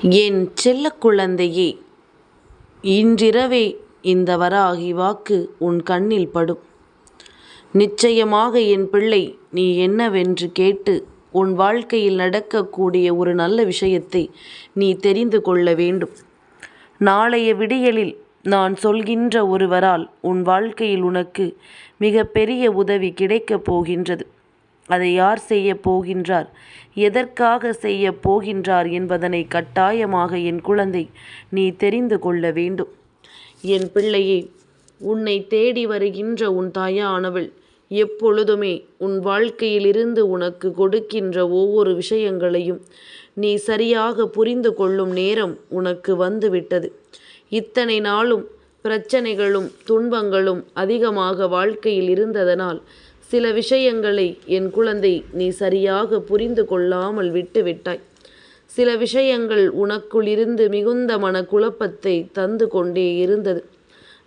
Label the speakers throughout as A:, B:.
A: என் செல்ல குழந்தையே இன்றிரவே இந்த வராகி வாக்கு உன் கண்ணில் படும். நிச்சயமாக என் பிள்ளை நீ என்னவென்று கேட்டு உன் வாழ்க்கையில் நடக்கக்கூடிய ஒரு நல்ல விஷயத்தை நீ தெரிந்து கொள்ள வேண்டும். நாளைய விடியலில் நான் சொல்கின்ற ஒருவரால் உன் வாழ்க்கையில் உனக்கு மிக பெரிய உதவி கிடைக்கப் போகின்றது. அதை யார் செய்யப் போகின்றார் எதற்காக செய்யப் போகின்றார் என்பதனை கட்டாயமாக என் குழந்தை நீ தெரிந்து கொள்ள வேண்டும். என் பிள்ளையே உன்னை தேடி வருகின்ற உன் தாயானவள் எப்பொழுதுமே உன் வாழ்க்கையிலிருந்து உனக்கு கொடுக்கின்ற ஒவ்வொரு விஷயங்களையும் நீ சரியாக புரிந்து கொள்ளும் நேரம் உனக்கு வந்துவிட்டது இத்தனை நாளும் பிரச்சனைகளும் துன்பங்களும் அதிகமாக வாழ்க்கையில் இருந்ததனால் சில விஷயங்களை என் குழந்தை நீ சரியாக புரிந்து கொள்ளாமல் விட்டுவிட்டாய் சில விஷயங்கள் உனக்குள் இருந்து மிகுந்த மனக்குழப்பத்தை தந்து கொண்டே இருந்தது.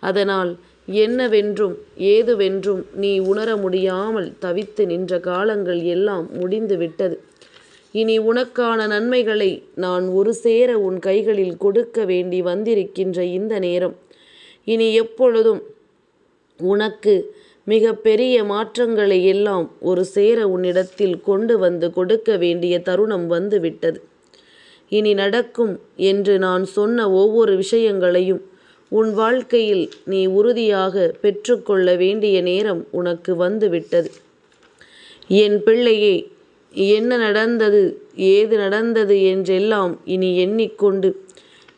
A: அதனால் என்னவென்றும் ஏதுவென்றும் நீ உணர முடியாமல் தவித்து நின்ற காலங்கள் எல்லாம் முடிந்து விட்டது. இனி உனக்கான நன்மைகளை நான் ஒரு சேர உன் கைகளில் கொடுக்க வேண்டி வந்திருக்கின்ற இந்த நேரம் இனி எப்பொழுதும் உனக்கு மிக பெரிய மாற்றங்களை எல்லாம் ஒரு சேர உன்னிடத்தில் கொண்டு வந்து கொடுக்க வேண்டிய தருணம் வந்து விட்டது. இனி நடக்கும் என்று நான் சொன்ன ஒவ்வொரு விஷயங்களையும் உன் வாழ்க்கையில் நீ உறுதியாக பெற்றுக்கொள்ள வேண்டிய நேரம் உனக்கு வந்து விட்டது. என் பிள்ளையே என்ன நடந்தது ஏது நடந்தது என்றெல்லாம் இனி எண்ணிக்கொண்டு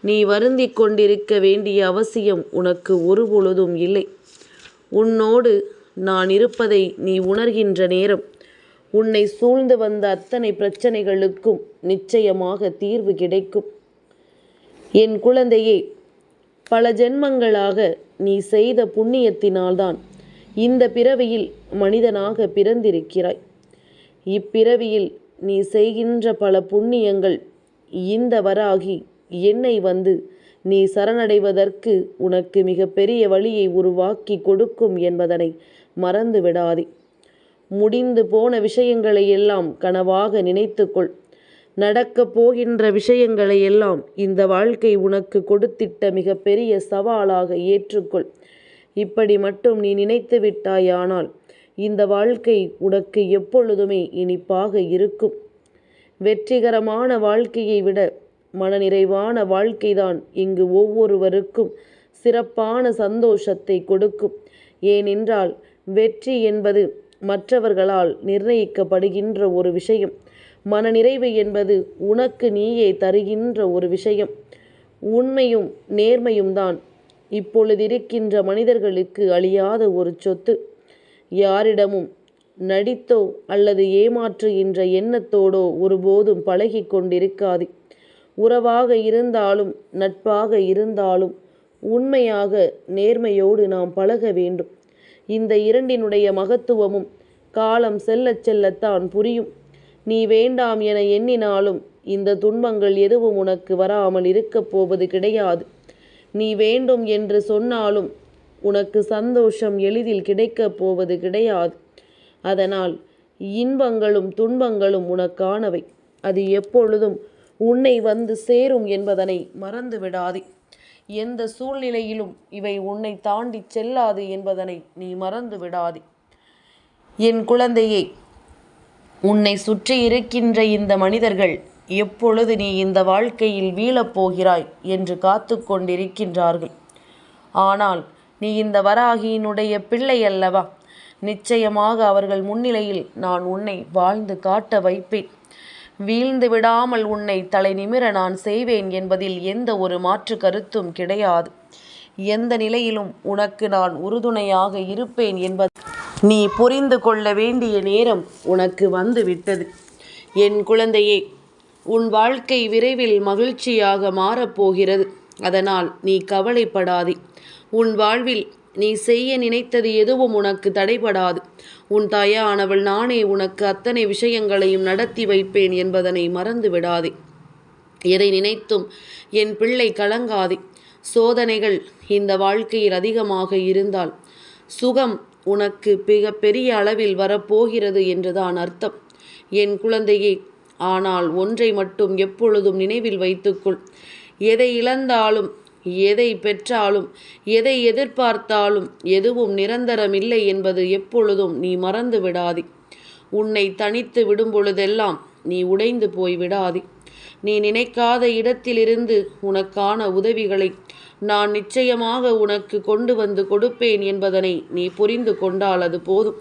A: நீ வருந்திக் கொண்டிருக்க வேண்டிய அவசியம் உனக்கு ஒருபொழுதும் இல்லை. உன்னோடு நான் இருப்பதை நீ உணர்கின்ற நேரம் உன்னை சூழ்ந்து வந்த அத்தனை பிரச்சனைகளுக்கும் நிச்சயமாக தீர்வு கிடைக்கும். என் குழந்தையே பல ஜென்மங்களாக நீ செய்த புண்ணியத்தினால்தான் இந்த பிறவியில் மனிதனாக பிறந்திருக்கிறாய். இப்பிறவியில் நீ செய்கின்ற பல புண்ணியங்கள் இந்த வராகி என்னை வந்து நீ சரணடைவதற்கு உனக்கு மிகப்பெரிய வழியை உருவாக்கி கொடுக்கும் என்பதனை மறந்து விடாதே. முடிந்து போன விஷயங்களை எல்லாம் கனவாக நினைத்துக்கொள். நடக்கப் போகின்ற விஷயங்களை எல்லாம் இந்த வாழ்க்கை உனக்கு கொடுத்திட்ட மிகப்பெரிய சவாலாக ஏற்றுக்கொள். இப்படி மட்டும் நீ நினைத்து விட்டாயானால் இந்த வாழ்க்கை உனக்கு எப்பொழுதுமே இனிப்பாக இருக்கும். வெற்றிகரமான வாழ்க்கையை விட மனநிறைவான வாழ்க்கைதான் இங்கு ஒவ்வொருவருக்கும் சிறப்பான சந்தோஷத்தை கொடுக்கும். ஏனென்றால் வெற்றி என்பது மற்றவர்களால் நிர்ணயிக்கப்படுகின்ற ஒரு விஷயம். மனநிறைவு என்பது உனக்கு நீயே தருகின்ற ஒரு விஷயம். உண்மையும் நேர்மையும்தான் இப்பொழுதிருக்கின்ற மனிதர்களுக்கு அழியாத ஒரு சொத்து. யாரிடமும் நடித்தோ அல்லது ஏமாற்றுகின்ற எண்ணத்தோடோ ஒருபோதும் பழகிக் கொண்டிருக்காது உறவாக இருந்தாலும் நட்பாக இருந்தாலும் உண்மையாக நேர்மையோடு நாம் பழக வேண்டும். இந்த இரண்டினுடைய மகத்துவமும் காலம் செல்லச் செல்லத்தான் புரியும். நீ வேண்டாம் என எண்ணினாலும் இந்த துன்பங்கள் எதுவும் உனக்கு வராமல் இருக்கப் போவது கிடையாது. நீ வேண்டும் என்று சொன்னாலும் உனக்கு சந்தோஷம் எளிதில் கிடைக்கப் போவது கிடையாது. அதனால் இன்பங்களும் துன்பங்களும் உனக்கானவை. அது எப்பொழுதும் உன்னை வந்து சேரும் என்பதனை மறந்து விடாதே. எந்த சூழ்நிலையிலும் இவை உன்னை தாண்டிச் செல்லாது என்பதனை நீ மறந்து விடாதே. என் குழந்தையே உன்னை சுற்றி இருக்கின்ற இந்த மனிதர்கள் எப்பொழுது நீ இந்த வாழ்க்கையில் வீழப்போகிறாய் என்று காத்து கொண்டிருக்கின்றார்கள். ஆனால் நீ இந்த வராகியினுடைய பிள்ளை அல்லவா. நிச்சயமாக அவர்கள் முன்னிலையில் நான் உன்னை வாழ்ந்து காட்ட வைப்பேன். வீழ்ந்து விடாமல் உன்னை தலை நிமிர நான் செய்வேன் என்பதில் எந்த ஒரு மாற்று கருத்தும் கிடையாது. எந்த நிலையிலும் உனக்கு நான் உறுதுணையாக இருப்பேன் என்பது நீ புரிந்து கொள்ள வேண்டிய நேரம் உனக்கு வந்து விட்டது. என் குழந்தையே உன் வாழ்க்கை விரைவில் மகிழ்ச்சியாக மாறப் போகிறது. அதனால் நீ கவலைப்படாதே. உன் வாழ்வில் நீ செய்ய நினைத்தது எதுவும் உனக்கு தடைபடாது. உன் தாயானவள் நானே உனக்கு அத்தனை விஷயங்களையும் நடத்தி வைப்பேன் என்பதனை மறந்து விடாதே. எதை நினைத்தும் என் பிள்ளை கலங்காதே. சோதனைகள் இந்த வாழ்க்கையில் அதிகமாக இருந்தால் சுகம் உனக்கு மிக பெரிய அளவில் வரப்போகிறது என்றுதான் அர்த்தம். என் குழந்தையே ஆனால் ஒன்றை மட்டும் எப்பொழுதும் நினைவில் வைத்துக்கொள் எதை இழந்தாலும் எதை பெற்றாலும் எதை எதிர்பார்த்தாலும் எதுவும் நிரந்தரமில்லை என்பது எப்பொழுதும் நீ மறந்து விடாதே. உன்னை தனித்து விடும் பொழுதெல்லாம் நீ உடைந்து போய் விடாதே. நீ நினைக்காத இடத்திலிருந்து உனக்கான உதவிகளை நான் நிச்சயமாக உனக்கு கொண்டு வந்து கொடுப்பேன் என்பதனை நீ புரிந்து கொண்டால் அது போதும்.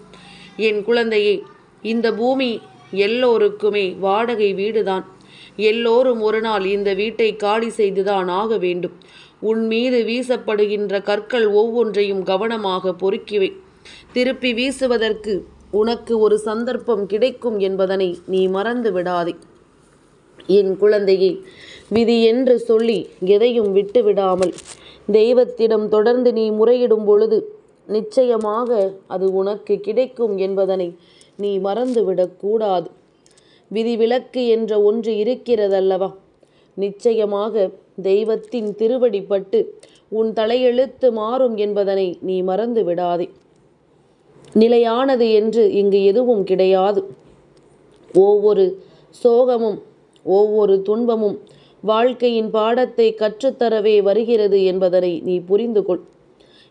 A: என் குழந்தையே இந்த பூமி எல்லோருக்குமே வாடகை வீடுதான். எல்லோரும் ஒரு நாள் இந்த வீட்டை காலி செய்துதான் ஆக வேண்டும். உன் மீது வீசப்படுகின்ற கற்கள் ஒவ்வொன்றையும் கவனமாக பொறுக்கிவை திருப்பி வீசுவதற்கு உனக்கு ஒரு சந்தர்ப்பம் கிடைக்கும் என்பதனை நீ மறந்து விடாதே. என் குழந்தையை விதி என்று சொல்லி எதையும் விட்டுவிடாமல் தெய்வத்திடம் தொடர்ந்து நீ முறையிடும் பொழுது நிச்சயமாக அது உனக்கு கிடைக்கும் என்பதனை நீ மறந்துவிடக்கூடாது விதிவிலக்கு என்ற ஒன்று இருக்கிறதல்லவா? நிச்சயமாக தெய்வத்தின் திருவடிப்பட்டு உன் தலையெழுத்து மாறும் என்பதனை நீ மறந்து விடாதே. நிலையானது என்று இங்கு எதுவும் கிடையாது. ஒவ்வொரு சோகமும் ஒவ்வொரு துன்பமும் வாழ்க்கையின் பாடத்தை கற்றுத்தரவே வருகிறது என்பதனை நீ புரிந்து கொள்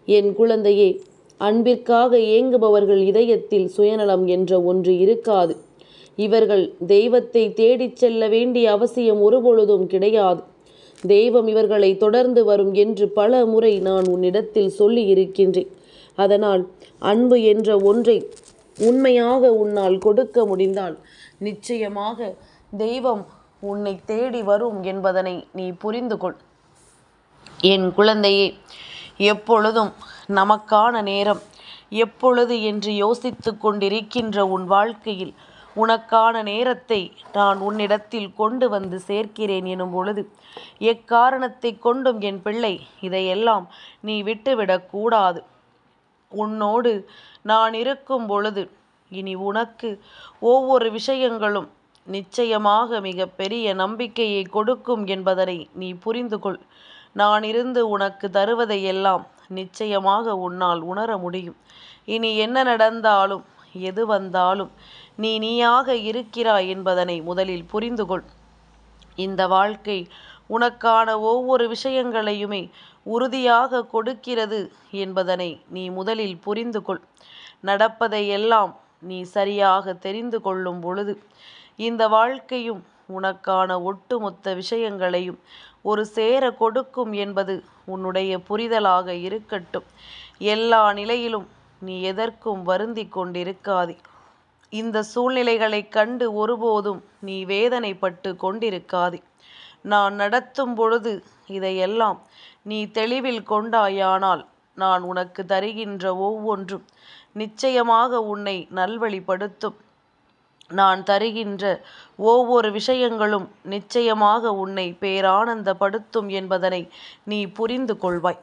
A: என் குழந்தையே அன்பிற்காக ஏங்குபவர்கள் இதயத்தில் சுயநலம் என்ற ஒன்று இருக்காது. இவர்கள் தெய்வத்தை தேடிச் செல்ல வேண்டிய அவசியம் ஒருபொழுதும் கிடையாது. தெய்வம் இவர்களை தொடர்ந்து வரும் என்று பல முறை நான் உன்னிடத்தில் சொல்லி இருக்கின்றேன் அதனால் அன்பு என்ற ஒன்றை உண்மையாக உன்னால் கொடுக்க முடிந்தால் நிச்சயமாக தெய்வம் உன்னை தேடி வரும் என்பதனை நீ புரிந்து கொள். என் குழந்தையே எப்பொழுதும் நமக்கான நேரம் எப்பொழுது என்று யோசித்து கொண்டிருக்கின்ற உன் வாழ்க்கையில் உனக்கான நேரத்தை நான் உன்னிடத்தில் கொண்டு வந்து சேர்க்கிறேன் எனும் பொழுது எக்காரணத்தை கொண்டும் என் பிள்ளை இதையெல்லாம் நீ விட்டுவிடக்கூடாது உன்னோடு நான் இருக்கும் பொழுது இனி உனக்கு ஒவ்வொரு விஷயங்களும் நிச்சயமாக மிக பெரிய நம்பிக்கையை கொடுக்கும் என்பதனை நீ புரிந்து கொள் நான் இருந்து உனக்கு தருவதையெல்லாம் நிச்சயமாக உன்னால் உணர முடியும். இனி என்ன நடந்தாலும் எது வந்தாலும் நீ நீயாக இருக்கிறாய் என்பதனை முதலில் புரிந்து கொள் இந்த வாழ்க்கை உனக்கான ஒவ்வொரு விஷயங்களையுமே உறுதியாக கொடுக்கிறது என்பதனை நீ முதலில் புரிந்து கொள் நடப்பதையெல்லாம் நீ சரியாக தெரிந்து கொள்ளும் பொழுது இந்த வாழ்க்கையும் உனக்கான ஒட்டுமொத்த விஷயங்களையும் ஒரு சேர கொடுக்கும் என்பது உன்னுடைய புரிதலாக இருக்கட்டும். எல்லா நிலையிலும் நீ எதற்கும் வருந்தி கொண்டிருக்காதே. இந்த சூழ்நிலைகளைக் கண்டு ஒருபோதும் நீ வேதனைப்பட்டு கொண்டிருக்காதே. நான் நடத்தும் பொழுது இதையெல்லாம் நீ தெளிவில் கொண்டாயானால் நான் உனக்கு தருகின்ற ஒவ்வொன்றும் நிச்சயமாக உன்னை நல்வழிப்படுத்தும். நான் தருகின்ற ஒவ்வொரு விஷயங்களும் நிச்சயமாக உன்னை பேரானந்தப்படுத்தும் என்பதனை நீ புரிந்து கொள்வாய்.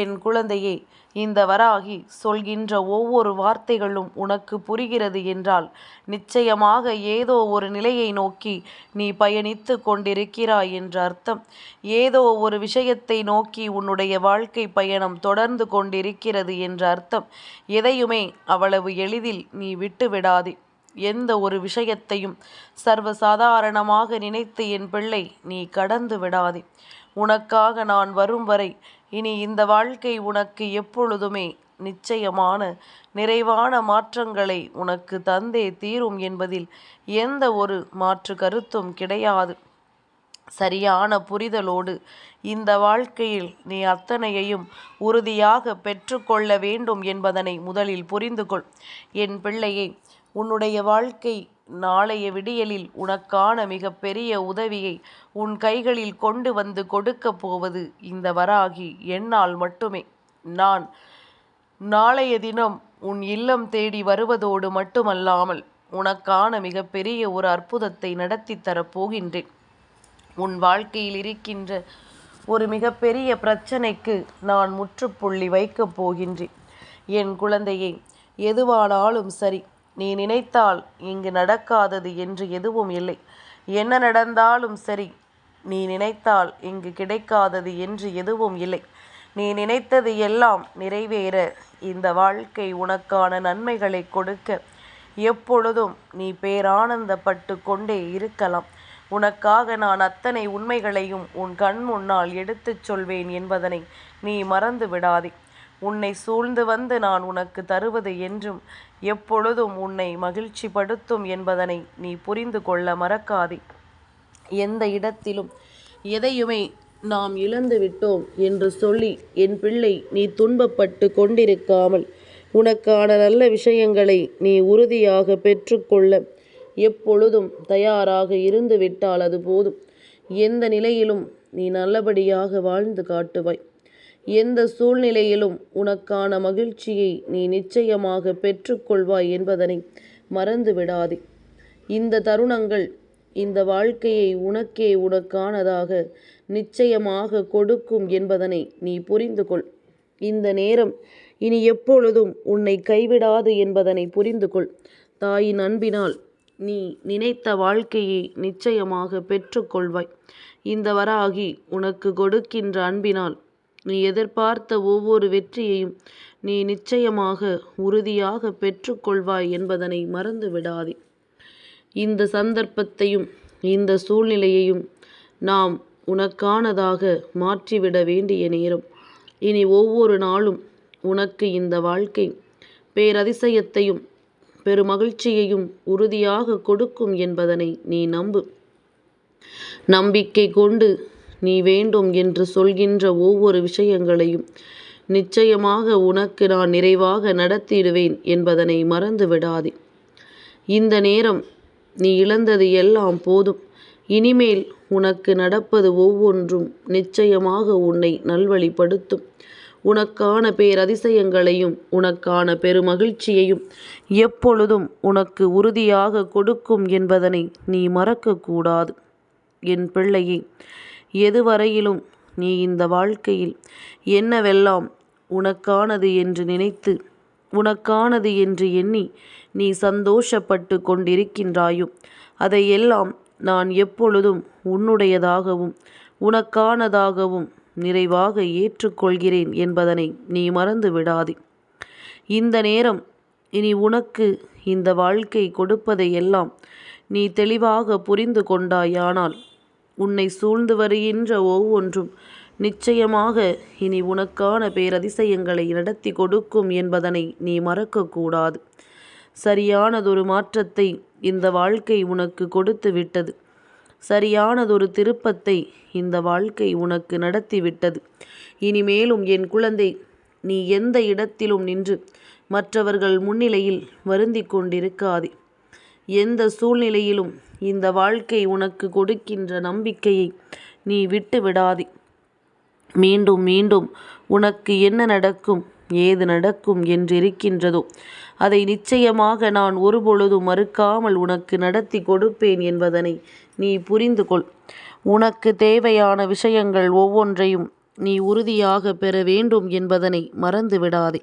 A: என் குழந்தையே இந்த வராகி சொல்கின்ற ஒவ்வொரு வார்த்தைகளும் உனக்கு புரிகிறது என்றால் நிச்சயமாக ஏதோ ஒரு நிலையை நோக்கி நீ பயணித்து கொண்டிருக்கிறாய் என்ற அர்த்தம். ஏதோ ஒரு விஷயத்தை நோக்கி உன்னுடைய வாழ்க்கை பயணம் தொடர்ந்து கொண்டிருக்கிறது என்ற அர்த்தம். எதையுமே அவ்வளவு எளிதில் நீ விட்டுவிடாதே. எந்த ஒரு விஷயத்தையும் சர்வசாதாரணமாக நினைத்து என் பிள்ளை நீ கடந்து விடாதே. உனக்காக நான் வரும் வரை இனி இந்த வாழ்க்கை உனக்கு எப்பொழுதுமே நிச்சயமான நிறைவான மாற்றங்களை உனக்கு தந்தே தீரும் என்பதில் எந்த ஒரு மாற்று கருத்தும் கிடையாது. சரியான புரிதலோடு இந்த வாழ்க்கையில் நீ அத்தனையையும் உறுதியாக பெற்றுக்கொள்ள வேண்டும் என்பதனை முதலில் புரிந்து கொள் என் பிள்ளையை உன்னுடைய வாழ்க்கை நாளைய விடியலில் உனக்கான மிக பெரிய உதவியை உன் கைகளில் கொண்டு வந்து கொடுக்கப் போவது இந்த வராகி என்னால் மட்டுமே. நான் நாளைய தினம் உன் இல்லம் தேடி வருவதோடு மட்டுமல்லாமல் உனக்கான மிக பெரிய ஒரு அற்புதத்தை நடத்தி தரப்போகின்றேன் உன் வாழ்க்கையில் இருக்கின்ற ஒரு மிகப்பெரிய பிரச்சனைக்கு நான் முற்றுப்புள்ளி வைக்கப் போகின்றேன். என் குழந்தையை எதுவானாலும் சரி நீ நினைத்தால் இங்கு நடக்காதது என்று எதுவும் இல்லை என்ன நடந்தாலும் சரி நீ நினைத்தால் இங்கு கிடைக்காதது என்று எதுவும் இல்லை நீ நினைத்தது எல்லாம் நிறைவேற இந்த வாழ்க்கை உனக்கான நன்மைகளை கொடுக்க எப்பொழுதும் நீ பேரானந்தப்பட்டு கொண்டே இருக்கலாம். உனக்காக நான் அத்தனை உண்மைகளையும் உன் கண் முன்னால் எடுத்துச் சொல்வேன் என்பதனை நீ மறந்து விடாதே. உன்னை சூழ்ந்து வந்து நான் உனக்கு தருவது என்றும் எப்பொழுதும் உன்னை மகிழ்ச்சிப்படுத்தும் என்பதனை நீ புரிந்து கொள்ள மறக்காதே. எந்த இடத்திலும் எதையுமே நாம் இழந்து விட்டோம் என்று சொல்லி என் பிள்ளை நீ துன்பப்பட்டுக் கொண்டிருக்காமல் உனக்கான நல்ல விஷயங்களை நீ உறுதியாக பெற்றுக்கொள்ள எப்பொழுதும் தயாராக இருந்து விட்டால் அது போதும். எந்த நிலையிலும் நீ நல்லபடியாக வாழ்ந்து காட்டுவாய். எந்த சூழ்நிலையிலும் உனக்கான மகிழ்ச்சியை நீ நிச்சயமாக பெற்றுக்கொள்வாய் என்பதனை மறந்து விடாதே. இந்த தருணங்கள் இந்த வாழ்க்கையை உனக்கே உனக்கானதாக நிச்சயமாக கொடுக்கும் என்பதனை நீ புரிந்து கொள். இந்த நேரம் இனி எப்பொழுதும் உன்னை கைவிடாது என்பதனை புரிந்து கொள். தாயின் அன்பினால் நீ நினைத்த வாழ்க்கையை நிச்சயமாக பெற்றுக்கொள்வாய் இந்த வராகி உனக்கு கொடுக்கின்ற அன்பினால் நீ எதிர்பார்த்த ஒவ்வொரு வெற்றியையும் நீ நிச்சயமாக உறுதியாக பெற்றுக்கொள்வாய் என்பதனை மறந்து விடாதே. இந்த சந்தர்ப்பத்தையும் இந்த சூழ்நிலையையும் நாம் உனக்கானதாக மாற்றிவிட வேண்டிய நேரம். இனி ஒவ்வொரு நாளும் உனக்கு இந்த வாழ்க்கை பேரதிசயத்தையும் பெருமகிழ்ச்சியையும் உறுதியாக கொடுக்கும் என்பதனை நீ நம்பு. நம்பிக்கை கொண்டு நீ வேண்டும் என்று சொல்கின்ற ஒவ்வொரு விஷயங்களையும் நிச்சயமாக உனக்கு நான் நிறைவாக நடத்திடுவேன் என்பதனை மறந்து விடாதே. இந்த நேரம் நீ இழந்தது எல்லாம் போதும். இனிமேல் உனக்கு நடப்பது ஒவ்வொன்றும் நிச்சயமாக உன்னை நல்வழிப்படுத்தும். உனக்கான பேரதிசயங்களையும் உனக்கான பெருமகிழ்ச்சியையும் எப்பொழுதும் உனக்கு உறுதியாக கொடுக்கும் என்பதனை நீ மறக்கக்கூடாது என் பிள்ளையே எதுவரையிலும் நீ இந்த வாழ்க்கையில் என்னவெல்லாம் உனக்கானது என்று நினைத்து உனக்கானது என்று எண்ணி நீ சந்தோஷப்பட்டு கொண்டிருக்கின்றாயோ அதையெல்லாம் நான் எப்பொழுதும் உன்னுடையதாகவும் உனக்கானதாகவும் நிறைவாக ஏற்றுக்கொள்கிறேன் என்பதனை நீ மறந்து விடாதே. இந்த நேரம் இனி உனக்கு இந்த வாழ்க்கை கொடுப்பதையெல்லாம் நீ தெளிவாக புரிந்து கொண்டாயானால் உன்னை சூழ்ந்து வருகின்ற ஒவ்வொன்றும் நிச்சயமாக இனி உனக்கான பேரதிசயங்களை நடத்தி கொடுக்கும் என்பதனை நீ மறக்கக்கூடாது சரியானதொரு மாற்றத்தை இந்த வாழ்க்கை உனக்கு கொடுத்து விட்டது. சரியானதொரு திருப்பத்தை இந்த வாழ்க்கை உனக்கு நடத்திவிட்டது இனிமேலும் என் குழந்தை நீ எந்த இடத்திலும் நின்று மற்றவர்கள் முன்னிலையில் வருந்திக் கொண்டிருக்காதே. எந்த சூழ்நிலையிலும் இந்த வாழ்க்கை உனக்கு கொடுக்கின்ற நம்பிக்கையை நீ விட்டு விடாதே. மீண்டும் மீண்டும் உனக்கு என்ன நடக்கும் ஏது நடக்கும் என்றிருக்கின்றதோ அதை நிச்சயமாக நான் ஒருபொழுதும் மறுக்காமல் உனக்கு நடத்தி கொடுப்பேன் என்பதனை நீ புரிந்து கொள். உனக்கு தேவையான விஷயங்கள் ஒவ்வொன்றையும் நீ உறுதியாக பெற வேண்டும் என்பதனை மறந்து விடாதே.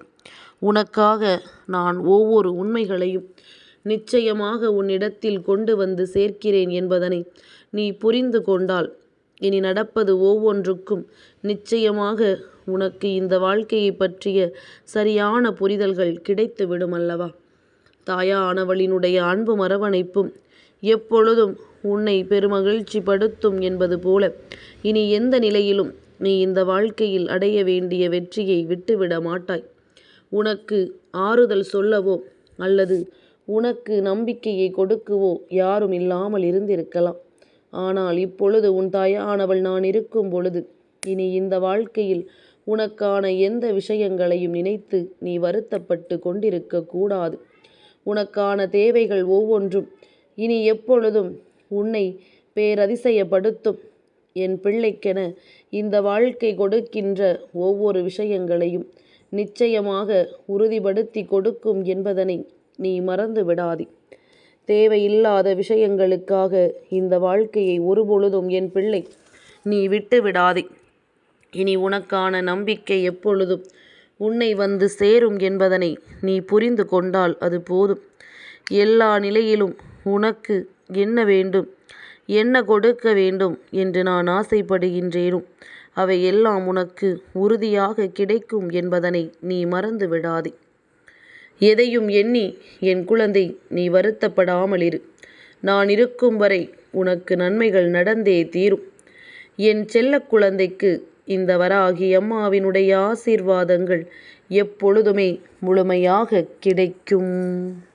A: உனக்காக நான் ஒவ்வொரு உண்மைகளையும் நிச்சயமாக உன்னிடத்தில் கொண்டு வந்து சேர்க்கிறேன் என்பதனை நீ புரிந்து கொண்டால் இனி நடப்பது ஒவ்வொன்றுக்கும் நிச்சயமாக உனக்கு இந்த வாழ்க்கையைப் பற்றிய சரியான புரிதல்கள் கிடைத்து விடும் அல்லவா. தாயானவளினுடைய அன்பு மரவணைப்பும் எப்பொழுதும் உன்னைப் பெருமகிழ்ச்சிப்படுத்தும் என்பது போல இனி எந்த நிலையிலும் நீ இந்த வாழ்க்கையில் அடைய வேண்டிய வெற்றியை விட்டுவிட மாட்டாய். உனக்கு ஆறுதல் சொல்லவோ அல்லது உனக்கு நம்பிக்கையை கொடுக்கவோ யாரும் இல்லாமல் இருந்திருக்கலாம். ஆனால் இப்பொழுது உன் தாயானவள் நான் இருக்கும் பொழுது இனி இந்த வாழ்க்கையில் உனக்கான எந்த விஷயங்களையும் நினைத்து நீ வருத்தப்பட்டு கொண்டிருக்க கூடாது. உனக்கான தேவைகள் ஒவ்வொன்றும் இனி எப்பொழுதும் உன்னை பேரதிசயப்படுத்தும். என் பிள்ளைக்கென இந்த வாழ்க்கை கொடுக்கின்ற ஒவ்வொரு விஷயங்களையும் நிச்சயமாக உறுதிப்படுத்திக் கொடுக்கும் என்பதனை நீ மறந்து விடாதே. தேவையில்லாத விஷயங்களுக்காக இந்த வாழ்க்கையை ஒருபொழுதும் என் பிள்ளை நீ விட்டு விடாதே. இனி உனக்கான நம்பிக்கை எப்பொழுதும் உன்னை வந்து சேரும் என்பதனை நீ புரிந்து கொண்டால் அது போதும். எல்லா நிலையிலும் உனக்கு என்ன வேண்டும் என்ன கொடுக்க வேண்டும் என்று நான் ஆசைப்படுகின்றேனும் அவை எல்லாம் உனக்கு உறுதியாக கிடைக்கும் என்பதனை நீ மறந்து விடாதே. எதையும் எண்ணி என் குழந்தை நீ வருத்தப்படாமலிரு. நான் இருக்கும் வரை உனக்கு நன்மைகள் நடந்தே தீரும். என் செல்லக் குழந்தைக்கு இந்த வராகி அம்மாவினுடைய ஆசீர்வாதங்கள் எப்பொழுதுமே முழுமையாகக் கிடைக்கும்.